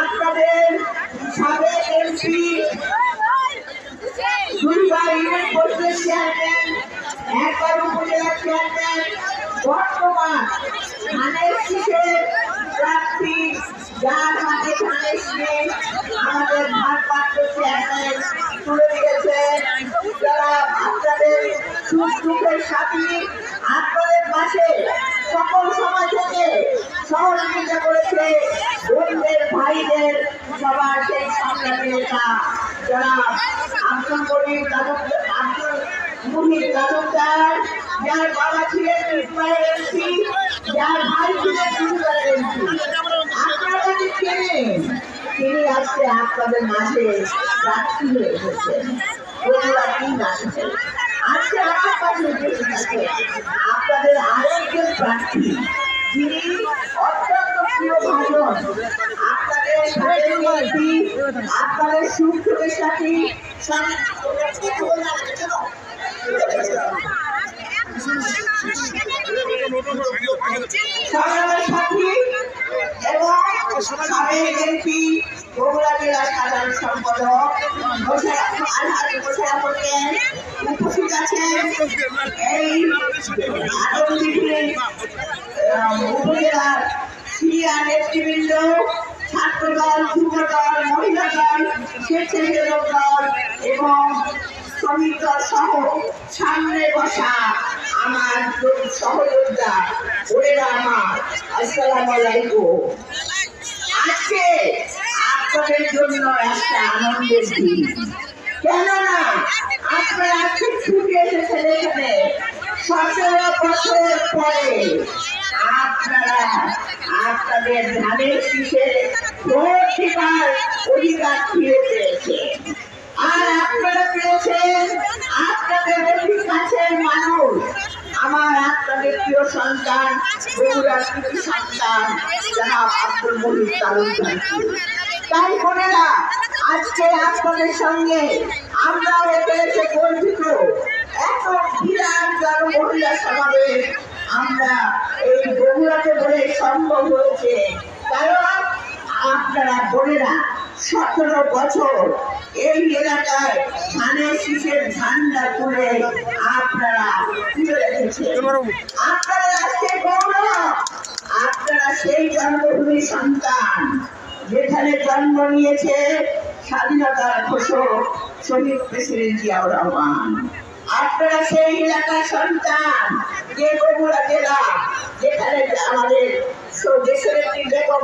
আপনাদের সাবেক এমপি দুইবার ইউনিয়ন পরিষদের বর্তমান ধানের শীষের আমাদের ভারপ্রাপ্ত চেয়ারম্যান তুলে দিয়েছেন। যারা আপনাদের সুখ দুঃখের সাথী, আপনাদের পাশে সকল সময় থেকে তিনি আজকে আপনাদের মাঝে প্রার্থী হয়ে এসেছেন। বন্ধুরা কি আসছেন আজকে আপনাদের আরেকজন প্রার্থী, যিনি অত্যন্ত প্রিয় ভাজন আপনাদের সাথে মন্ত্রী আপনাদের সুখ দুঃখের সাথী সংগ্রামের সাথী এবং সাবেক এমপি বগুড়া জেলা সাধারণ সম্পাদক উপস্থিত আছেন। এই উপজেলার সিনিয়র নেতৃবৃন্দ ছাত্রদল যুবদল মহিলা এবং শ্রমিক সহ সামনে বসা আমার সহযোদ্ধা ওরেরা আমার আসসালামু আলাইকুম। আজকে আপনাদের জন্য একটা আনন্দের দিন। কেননা আপনারা আজকে ছুটে এসেছেন এখানে। সতেরো পরে আপনাদের ধানের শীষে ভোট অধিকার ফিরে পেয়েছেন আর আপনারা পেয়েছেন আপনাদের কাছের মানুষ। আমার আপনাদের প্রিয় সন্তান বগুড়ার সন্তান, জনাব আব্দুল মহিদ তালুকদার তাই বোনেরা আজকে আপনাদের সঙ্গে আমরাও এসে গর্বিত এত বিরাট জন মহিলা সমাবেশ বোনেরা সতেরো বছর এই এলাকায় ধানের শীষের ঝান্ডা তুলে আপনারা তুলে রেখেছেন। আপনারা আজকে গৌরব আপনারা সেই জন্মভূমির সন্তান যেখানে জন্ম নিয়েছে স্বাধীনতার ঘোষক শহীদ প্রেসিডেন্ট জিয়াউর রহমান। আপনারা সেই এলাকার সন্তান যে বগুড়া জেলা যেখানে আমাদের দেশের একটি বেগম